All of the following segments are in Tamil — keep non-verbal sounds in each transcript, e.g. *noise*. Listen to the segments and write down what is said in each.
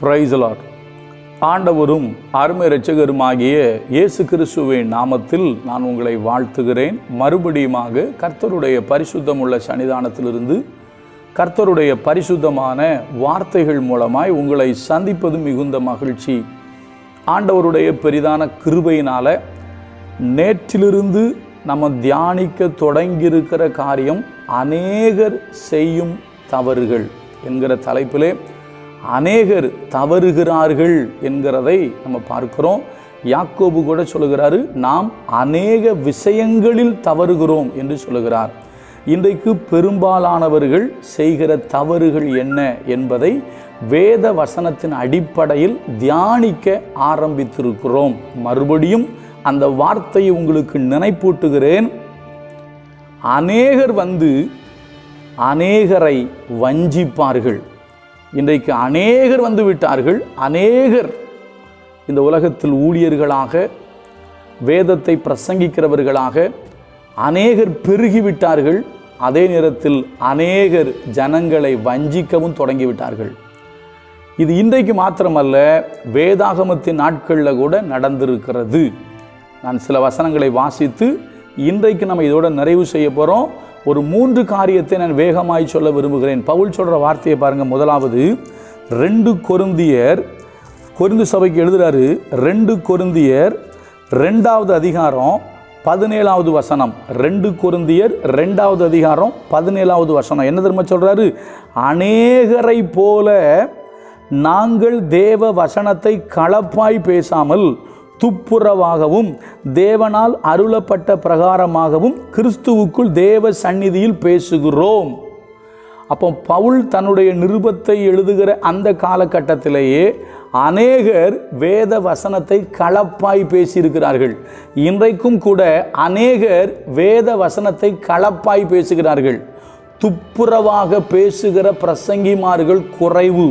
பிரைசலாட் ஆண்டவரும் அருமை இரட்சகருமாகிய இயேசு கிறிஸ்துவின் நாமத்தில் நான் உங்களை வாழ்த்துகிறேன். மறுபடியுமாக கர்த்தருடைய பரிசுத்தமுள்ள சன்னிதானத்திலிருந்து கர்த்தருடைய பரிசுத்தமான வார்த்தைகள் மூலமாய் உங்களை சந்திப்பது மிகுந்த மகிழ்ச்சி. ஆண்டவருடைய பெரிதான கிருபையினால் நேற்றிலிருந்து நம்ம தியானிக்க தொடங்கியிருக்கிற காரியம் அநேகர் செய்யும் தவறுகள் என்கிற தலைப்பிலே அநேகர் தவறுகிறார்கள் என்கிறதை நம்ம பார்க்கிறோம். யாக்கோபு கூட சொல்லுகிறாரு நாம் அநேக விஷயங்களில் தவறுகிறோம் என்று சொல்லுகிறார். இன்றைக்கு பெரும்பாலானவர்கள் செய்கிற தவறுகள் என்ன என்பதை வேத வசனத்தின் அடிப்படையில் தியானிக்க ஆரம்பித்திருக்கிறோம். மறுபடியும் அந்த வார்த்தையை உங்களுக்கு நினைப்பூட்டுகிறேன். அநேகர் வந்து அநேகரை வஞ்சிப்பார்கள். இன்றைக்கு அநேகர் வந்து விட்டார்கள். அநேகர் இந்த உலகத்தில் ஊழியர்களாக வேதத்தை பிரசங்கிக்கிறவர்களாக அநேகர் பெருகிவிட்டார்கள் அதே நேரத்தில் அநேகர் ஜனங்களை வஞ்சிக்கவும் தொடங்கிவிட்டார்கள். இது இன்றைக்கு மாத்திரமல்ல வேதாகமத்தின் நாட்களில் கூட நடந்திருக்கிறது. நான் சில வசனங்களை வாசித்து இன்றைக்கு நம்ம இதோட நிறைவு செய்ய போகிறோம் ஒரு மூன்று காரியத்தை நான் வேகமாய் சொல்ல விரும்புகிறேன். பவுல் சொல்கிற வார்த்தையை பாருங்கள் முதலாவது ரெண்டு கொருந்தியர் கொருந்து சபைக்கு எழுதுகிறாரு ரெண்டு கொருந்தியர் ரெண்டாவது அதிகாரம் பதினேழாவது வசனம். ரெண்டு கொருந்தியர் ரெண்டாவது அதிகாரம் பதினேழாவது வசனம். என்ன தெரியுமா சொல்கிறாரு அநேகரை போல நாங்கள் தேவ வசனத்தை களப்பாய் பேசாமல் துப்புரவாகவும் தேவனால் அருளப்பட்ட பிரகாரமாகவும் கிறிஸ்துவுக்குள் தேவ சந்நிதியில் பேசுகிறோம். அப்போ பவுல் தன்னுடைய நிருபத்தை எழுதுகிற அந்த காலகட்டத்திலேயே அநேகர் வேத வசனத்தை களப்பாய் பேசியிருக்கிறார்கள். இன்றைக்கும் கூட அநேகர் வேத வசனத்தை களப்பாய் பேசுகிறார்கள். துப்புரவாக பேசுகிற பிரசங்கிமார்கள் குறைவு.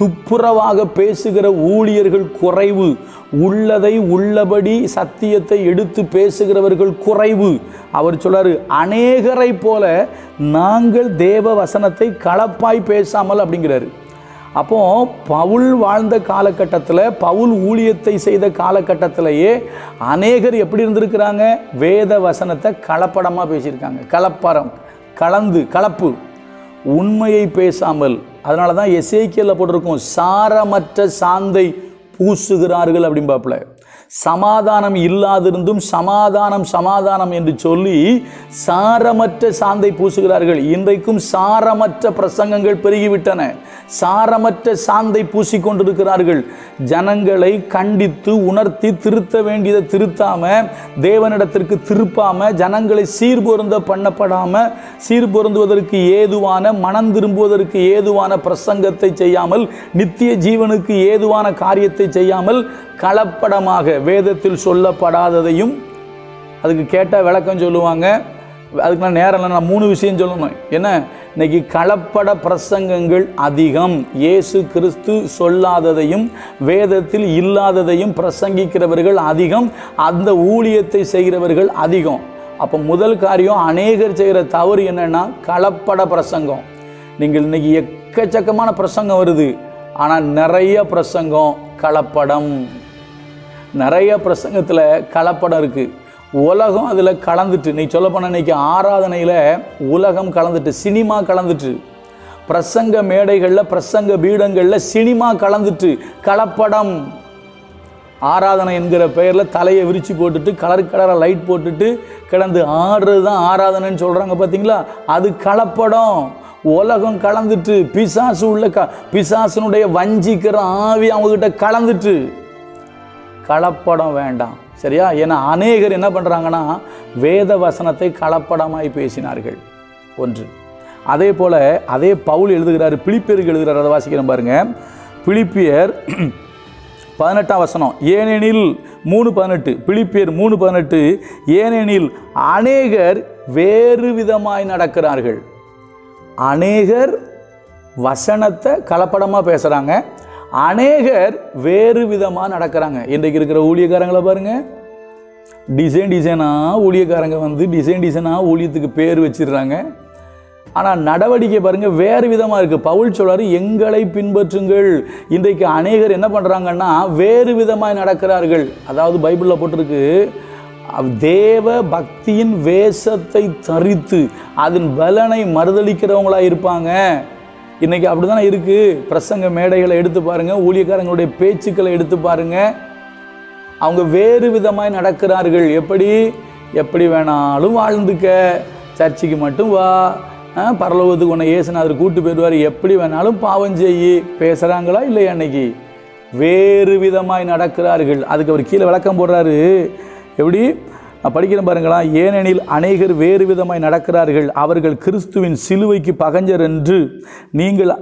துப்புரவாக பேசுகிற ஊழியர்கள் குறைவு. உள்ளதை உள்ளபடி சத்தியத்தை எடுத்து பேசுகிறவர்கள் குறைவு. அவர் சொல்றாரு அநேகரை போல நாங்கள் தேவ வசனத்தை களப்பாய் பேசாமல் அப்படிங்கிறாரு. அப்போ பவுல் வாழ்ந்த காலகட்டத்தில் பவுல் ஊழியத்தை செய்த காலகட்டத்திலேயே அநேகர் எப்படி இருந்திருக்கிறாங்க? வேத வசனத்தை கலப்படமாக பேசியிருக்காங்க. கலப்பரம் கலந்து கலப்பு. உண்மையை பேசாமல் அதனால தான் எஸ்ஐக்கியில் போட்டிருக்கும் சாரமற்ற சாந்தை பூசுகிறார்கள் அப்படிம்பாப்புல. சமாதானம் இல்லாதிருந்தும் சமாதானம் சமாதானம் என்று சொல்லி சாரமற்ற சாந்தை பூசுகிறார்கள். இன்றைக்கும் சாரமற்ற பிரசங்கங்கள் பெருகிவிட்டன. சாரமற்ற சாந்தை பூசிக்கொண்டிருக்கிறார்கள் ஜனங்களை கண்டித்து உணர்த்தி திருத்த வேண்டியதை திருத்தாம தேவனிடத்திற்கு திருப்பாம ஜனங்களை சீர்பொருந்த பண்ணப்படாம சீர்பொருந்துவதற்கு ஏதுவான மனம் திரும்புவதற்கு ஏதுவான பிரசங்கத்தை செய்யாமல் நித்திய ஜீவனுக்கு ஏதுவான காரியத்தை செய்யாமல் கலப்படமாக வேதத்தில் சொல்லப்படாததையும் அதுக்கு கேட்டால் விளக்கம் சொல்லுவாங்க. அதுக்கு நான் நேரம் இல்லை நான் மூணு விஷயம் சொல்லணும். என்ன? இன்னைக்கு கலப்பட பிரசங்கங்கள் அதிகம். இயேசு கிறிஸ்து சொல்லாததையும் வேதத்தில் இல்லாததையும் பிரசங்கிக்கிறவர்கள் அதிகம். அந்த ஊழியத்தை செய்கிறவர்கள் அதிகம். அப்போ முதல் காரியம் அநேகர் செய்கிற தவறு என்னென்னா கலப்பட பிரசங்கம். நீங்கள் இன்னைக்கு எக்கச்சக்கமான பிரசங்கம் வருது. ஆனால் நிறைய பிரசங்கம் கலப்படம். நிறைய பிரசங்கத்தில் கலப்படம் இருக்குது உலகம் அதில் கலந்துட்டு நீ சொல்ல போன இன்னைக்கு ஆராதனையில் உலகம் கலந்துட்டு சினிமா கலந்துட்டு பிரசங்க மேடைகளில் பிரசங்க பீடங்களில் சினிமா கலந்துட்டு கலப்படம். ஆராதனை என்கிற பெயரில் தலையை விரித்து போட்டுட்டு கலர் கலராக லைட் போட்டுட்டு கிடந்து ஆடுறது தான் ஆராதனைன்னு சொல்கிறாங்க பார்த்தீங்களா அது கலப்படம். உலகம் கலந்துட்டு பிசாசு உள்ள க பிசாசனுடைய வஞ்சிக்கிற ஆவி அவங்கக்கிட்ட கலந்துட்டு கலப்படம் வேண்டாம். சரியா? ஏன்னா அநேகர் என்ன பண்ணுறாங்கன்னா வேத வசனத்தை கலப்படமாய் பேசினார்கள். ஒன்று. அதே போல் அதே பவுல் எழுதுகிறார் பிலிப்பியருக்கு எழுதுகிறார் அதை வாசிக்கிறேன் பாருங்க. பிலிப்பியர் *clears throat* பதினெட்டாம் வசனம் ஏனெனில் மூணு பதினெட்டு பிலிப்பியர் மூணு பதினெட்டு ஏனெனில் அநேகர் வேறு விதமாய் நடக்கிறார்கள். அநேகர் வசனத்தை கலப்படமாக பேசுகிறாங்க அநேகர் வேறு விதமாக நடக்கிறாங்க. இன்றைக்கு இருக்கிற ஊழியக்காரங்களை பாருங்க. டிசைன் டிசைனாக ஊழியக்காரங்க வந்து டிசைன் டிசைனாக ஊழியத்துக்கு பேர் வச்சிடுறாங்க. ஆனால் நடவடிக்கை பாருங்கள் வேறு விதமாக இருக்குது பவுல் சொல்கிறார் எங்களை பின்பற்றுங்கள். இன்றைக்கு அநேகர் என்ன பண்ணுறாங்கன்னா வேறு விதமாக நடக்கிறார்கள். அதாவது பைபிளில் போட்டிருக்கு தேவ பக்தியின் வேஷத்தை தரித்து அதன் பலனை மறுதளிக்கிறவங்களாக இருப்பாங்க. இன்னைக்கு அப்படிதான் இருக்கு. பிரசங்க மேடைகளை எடுத்து பாருங்க ஊழியக்காரங்களுடைய பேச்சுக்களை எடுத்து பாருங்க. அவங்க வேறு விதமாய் நடக்கிறார்கள். எப்படி? எப்படி வேணாலும் வாழ்ந்துக்க. சர்ச்சுக்கு மட்டும் வா. பரலோகத்துக்கு உன்னை ஏசுநாதர் கூட்டு போயிடுவார். எப்படி வேணாலும் பாவம் செய்யி. பேசுகிறாங்களா இல்லையா அன்னைக்கு? வேறு விதமாய் நடக்கிறார்கள். அதுக்கு அவர் கீழே விளக்கம் போடுறாரு. எப்படி? படிக்கிற பாருங்களா ஏனெனில் அநேகர் வேறு விதமாய் நடக்கிறார்கள். அவர்கள் கிறிஸ்துவின் சிலுவைக்கு பகஞ்சர் என்று நீங்கள்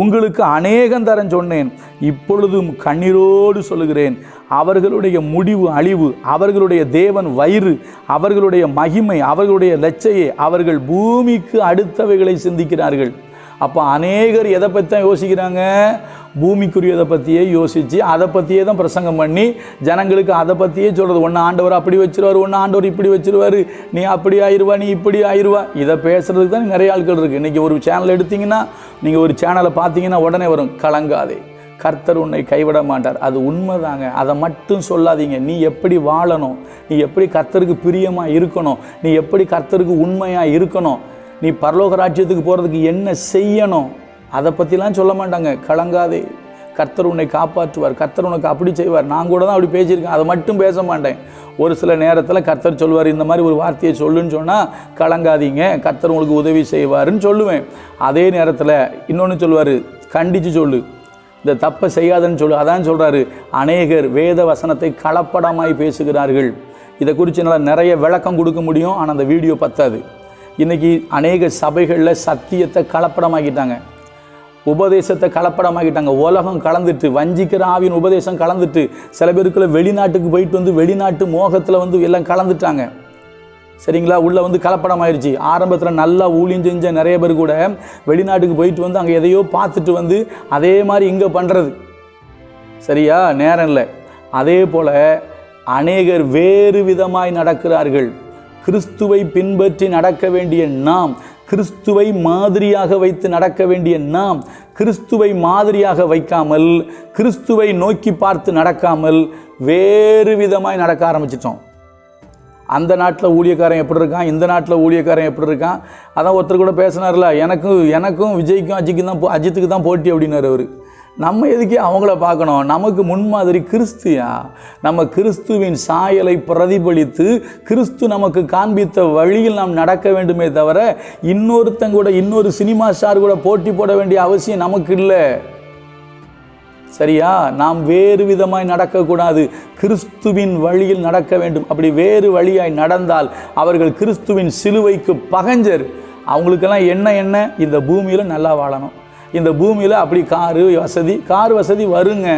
உங்களுக்கு அநேகம் தரன் சொன்னேன். இப்பொழுதும் கண்ணீரோடு சொல்லுகிறேன். அவர்களுடைய முடிவு அழிவு அவர்களுடைய தேவன் வயிறு அவர்களுடைய மகிமை அவர்களுடைய லட்சையை அவர்கள் பூமிக்கு அடுத்தவைகளை சிந்திக்கிறார்கள். அப்போ அநேகர் எதை பற்றி தான் யோசிக்கிறாங்க பூமிக்குரியதை பற்றியே யோசித்து அதை பற்றியே தான் பிரசங்கம் பண்ணி ஜனங்களுக்கு அதை பற்றியே சொல்கிறது ஒன்று ஆண்டவர் அப்படி வச்சிருவார் ஒன்று ஆண்டவர் இப்படி வச்சிருவார். நீ அப்படி ஆயிருவா நீ இப்படி ஆயிருவா. இதை பேசுகிறதுக்கு தான் நிறைய ஆட்கள் இருக்குது இன்றைக்கி ஒரு சேனல் எடுத்தீங்கன்னா நீங்கள் ஒரு சேனலை பார்த்தீங்கன்னா உடனே வரும் கலங்காதே. கர்த்தர் உன்னை கைவிட மாட்டார். அது உண்மைதாங்க. அதை மட்டும் சொல்லாதீங்க. நீ எப்படி வாழணும்? நீ எப்படி கர்த்தருக்கு பிரியமாக இருக்கணும்? நீ எப்படி கர்த்தருக்கு உண்மையாக இருக்கணும்? நீ பரலோக ராஜ்யத்துக்கு போகிறதுக்கு என்ன செய்யணும்? அதை பற்றிலாம் சொல்ல மாட்டாங்க. கலங்காதே. கர்த்தர் உன்னை காப்பாற்றுவார். கர்த்தர் உனக்கு அப்படி செய்வார். நான் கூட தான் அப்படி பேசியிருக்கேன். அதை மட்டும் பேச மாட்டேன். ஒரு சில நேரத்தில் கர்த்தர் சொல்வார் இந்த மாதிரி ஒரு வார்த்தையை சொல்லுன்னு சொன்னால் கலங்காதீங்க. கர்த்தர் உங்களுக்கு உதவி செய்வாருன்னு சொல்லுவேன். அதே நேரத்தில் இன்னொன்று சொல்லுவார். கண்டித்து சொல்லு. இந்த தப்பை செய்யாதன்னு சொல்லு. அதான் சொல்கிறாரு அநேகர் வேத வசனத்தை கலப்படமாய் பேசுகிறார்கள். இதை குறித்து என்னால் நிறைய விளக்கம் கொடுக்க முடியும். ஆனால் அந்த வீடியோ பத்தாது. இன்றைக்கி அநேக சபைகளில் சத்தியத்தை கலப்படமாக்கிட்டாங்க. உபதேசத்தை கலப்படமாக்கிட்டாங்க. உலகம் கலந்துட்டு வஞ்சிக்கிற ஆவியின் உபதேசம் கலந்துட்டு சில பேருக்குள்ள வெளிநாட்டுக்கு போயிட்டு வந்து வெளிநாட்டு மோகத்தில் வந்து எல்லாம் கலந்துட்டாங்க. சரிங்களா? உள்ளே வந்து கலப்படம் ஆயிடுச்சு ஆரம்பத்தில் நல்லா ஊழியம் செஞ்ச நிறைய பேர் கூட வெளிநாட்டுக்கு போயிட்டு வந்து அங்கே எதையோ பார்த்துட்டு வந்து அதே மாதிரி இங்கே பண்ணுறது சரியா? நேரம் இல்லை. அதே போல் அநேகர் வேறு விதமாய் நடக்கிறார்கள். கிறிஸ்துவை பின்பற்றி நடக்க வேண்டிய நாம் கிறிஸ்துவை மாதிரியாக வைத்து நடக்க வேண்டிய நாம் கிறிஸ்துவை மாதிரியாக வைக்காமல் கிறிஸ்துவை நோக்கி பார்த்து நடக்காமல் வேறு விதமாய் நடக்க ஆரம்பிச்சிட்டோம். அந்த நாட்டில் ஊழியக்காரன் எப்படி இருக்கான்? இந்த நாட்டில் ஊழியக்காரன் எப்படி இருக்கான்? அதான் ஒருத்தர் கூட பேசினார்ல எனக்கும் எனக்கும் விஜய்க்கும் அஜிக்கும் தான் அஜித்துக்கு தான் போட்டி அப்படின்னார் அவர். நம்ம எதுக்கு அவங்கள பார்க்கணும்? நமக்கு முன்மாதிரி கிறிஸ்துயா? நம்ம கிறிஸ்துவின் சாயலை பிரதிபலித்து கிறிஸ்து நமக்கு காண்பித்த வழியில் நாம் நடக்க வேண்டுமே தவிர இன்னொருத்தங்க கூட இன்னொரு சினிமா ஸ்டார் கூட போட்டி போட வேண்டிய அவசியம் நமக்கு இல்லை. சரியா? நாம் வேறு விதமாய் நடக்கக்கூடாது. கிறிஸ்துவின் வழியில் நடக்க வேண்டும். அப்படி வேறு வழியாய் நடந்தால் அவர்கள் கிறிஸ்துவின் சிலுவைக்கு பகஞ்சர். அவங்களுக்கெல்லாம் என்ன என்ன? இந்த பூமியில் நல்லா வாழணும். இந்த பூமியில் அப்படி காரு வசதி கார் வசதி வருங்க.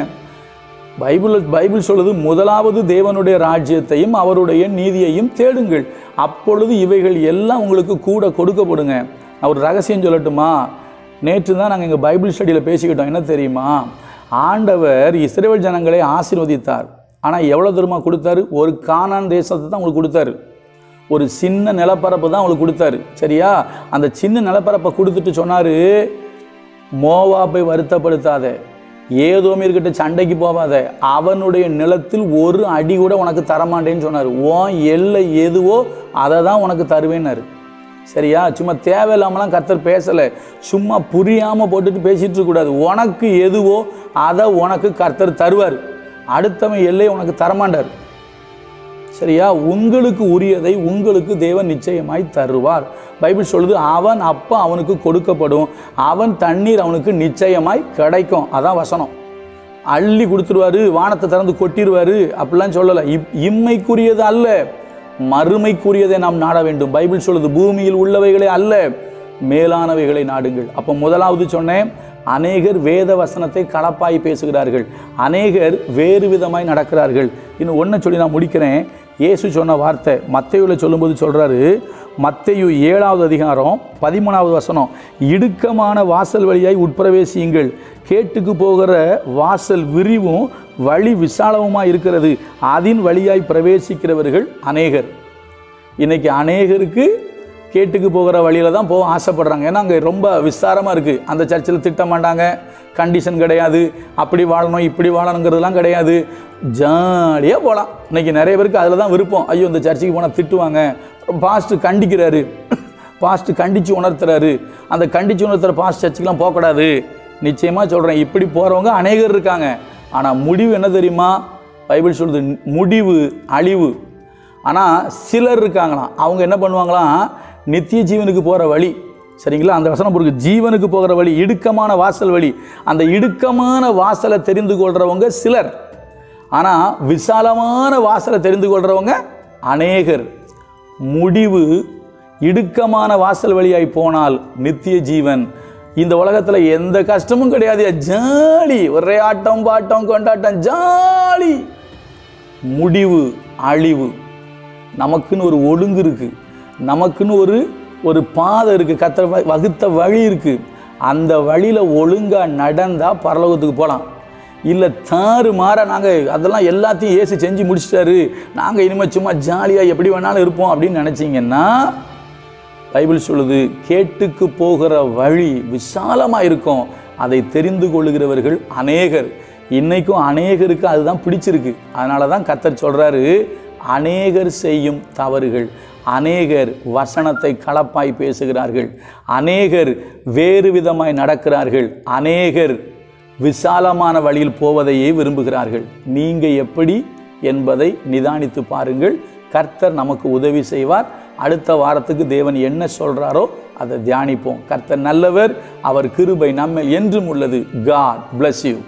பைபிள் பைபிள் சொல்லுது முதலாவது தேவனுடைய ராஜ்யத்தையும் அவருடைய நீதியையும் தேடுங்கள். அப்பொழுது இவைகள் எல்லாம் உங்களுக்கு கூட கொடுக்கப்படுங்க. நான் ஒரு ரகசியம் சொல்லட்டுமா? நேற்று தான் நாங்கள் எங்கள் பைபிள் ஸ்டடியில் பேசிக்கிட்டோம். என்ன தெரியுமா? ஆண்டவர் இஸ்ரேல் ஜனங்களை ஆசீர்வதித்தார். ஆனால் எவ்வளோ தூரமாக கொடுத்தாரு? ஒரு கானான் தேசத்தை தான் உங்களுக்கு கொடுத்தாரு. ஒரு சின்ன நிலப்பரப்பு தான் உங்களுக்கு கொடுத்தாரு. சரியா? அந்த சின்ன நிலப்பரப்பை கொடுத்துட்டு சொன்னார் மோவாப்பை வருத்தப்படுத்தாத. ஏதோமே இருக்கிட்ட சண்டைக்கு போகாத அவனுடைய நிலத்தில் ஒரு அடி கூட உனக்கு தரமாட்டேன்னு சொன்னார். ஓ எல்லை எதுவோ அதை தான் உனக்கு தருவேன்னாரு. சரியா? சும்மா தேவையில்லாமலாம் கத்தர் பேசலை. சும்மா புரியாமல் போட்டுட்டு பேசிகிட்டு இருக்கக்கூடாது உனக்கு எதுவோ அதை உனக்கு கர்த்தர் தருவார். அடுத்தவன் எல்லையை உனக்கு தரமாட்டார். சரியா? உங்களுக்கு உரியதை உங்களுக்கு தேவன் நிச்சயமாய் தருவார். பைபிள் சொல்லுது அவன் அப்போ அவனுக்கு கொடுக்கப்படும். அவன் தண்ணீர் அவனுக்கு நிச்சயமாய் கிடைக்கும். அதான் வசனம். அள்ளி கொடுத்துருவாரு வானத்தை திறந்து கொட்டிடுவாரு அப்படிலாம் சொல்லலை. இப் இம்மைக்குரியது அல்ல. மறுமைக்குரியதை நாம் நாட வேண்டும். பைபிள் சொல்லுது பூமியில் உள்ளவைகளே அல்ல மேலானவைகளை நாடுங்கள். அப்போ முதலாவது சொன்னேன் அநேகர் வேத வசனத்தை களப்பாய் பேசுகிறார்கள். அநேகர் வேறு விதமாய் நடக்கிறார்கள். இன்னும் ஒன்றை சொல்லி நான் முடிக்கிறேன். இயேசு சொன்ன வார்த்தை மத்தையுல சொல்லும்போது சொல்கிறாரு மத்தையு ஏழாவது அதிகாரம் பதிமூணாவது வசனம் இடுக்கமான வாசல் வழியாய் உட்பிரவேசியுங்கள். கேட்டுக்கு போகிற வாசல் விரிவும் வழி விசாலவுமாக இருக்கிறது. அதன் வழியாய் பிரவேசிக்கிறவர்கள் அநேகர். இன்றைக்கி அநேகருக்கு கேட்டுக்கு போகிற வழியில் தான் போக ஆசைப்படுறாங்க. ஏன்னா அங்கே ரொம்ப விஸ்தாரமாக இருக்குது அந்த சர்ச்சில் திட்ட மாட்டாங்க. கண்டிஷன் கிடையாது. அப்படி வாழணும் இப்படி வாழணுங்கிறதுலாம் கிடையாது. ஜாலியாக போகலாம் இன்னைக்கு நிறைய பேருக்கு அதில் தான் விருப்பம். ஐயோ இந்த சர்ச்சுக்கு போனால் திட்டுவாங்க. பாஸ்ட்டு கண்டிக்கிறாரு. *coughs* பாஸ்ட்டு கண்டித்து உணர்த்துறாரு. அந்த கண்டித்து உணர்த்துற பாஸ்ட் சர்ச்சுக்கெலாம் போகக்கூடாது. நிச்சயமாக சொல்கிறேன் இப்படி போகிறவங்க அநேகர் இருக்காங்க. ஆனால் முடிவு என்ன தெரியுமா? பைபிள் சொல்கிறது முடிவு அழிவு. ஆனால் சிலர் இருக்காங்களாம். அவங்க என்ன பண்ணுவாங்களாம்? நித்திய ஜீவனுக்கு போகிற வழி. சரிங்களா? அந்த வசனம் பொறுக்கு ஜீவனுக்கு போகிற வழி இடுக்கமான வாசல் வழி. அந்த இடுக்கமான வாசலை தெரிந்து கொள்கிறவங்க சிலர். ஆனால் விசாலமான வாசலை தெரிந்து கொள்கிறவங்க அநேகர். முடிவு இடுக்கமான வாசல் வழியாய் போனால் நித்திய ஜீவன். இந்த உலகத்தில் எந்த கஷ்டமும் கிடையாது. ஜாலி. ஒரே ஆட்டம் பாட்டம் கொண்டாட்டம் ஜாலி. முடிவு அழிவு. நமக்குன்னு ஒரு ஒழுங்கு இருக்குது நமக்குன்னு ஒரு ஒரு பாதை இருக்குது கத்திர வகுத்த வழி இருக்குது அந்த வழியில் ஒழுங்காக நடந்தால் பரலோகத்துக்கு போகலாம் இல்லை தாறு மாற நாங்கள் அதெல்லாம் எல்லாத்தையும் ஏசி செஞ்சு முடிச்சிட்டாரு. நாங்கள் இனிமேல் சும்மா ஜாலியாக எப்படி வேணாலும் இருப்போம் அப்படின்னு நினச்சிங்கன்னா பைபிள் சொல்லுது கேட்டுக்கு போகிற வழி விசாலமாக இருக்கும். அதை தெரிந்து கொள்ளுகிறவர்கள் அநேகர். இன்றைக்கும் அநேகருக்கு அதுதான் பிடிச்சிருக்கு. அதனால தான் கத்தர் சொல்கிறாரு அநேகர் செய்யும் தவறுகள் அநேகர் வசனத்தை கலப்பாய் பேசுகிறார்கள். அநேகர் வேறு விதமாய் நடக்கிறார்கள். அநேகர் விசாலமான வழியில் போவதையே விரும்புகிறார்கள். நீங்கள் எப்படி என்பதை நிதானித்து பாருங்கள். கர்த்தர் நமக்கு உதவி செய்வார். அடுத்த வாரத்துக்கு தேவன் என்ன சொல்கிறாரோ அதை தியானிப்போம். கர்த்தர் நல்லவர் அவர் கிருபை நம்ம என்றும் உள்ளது. God bless you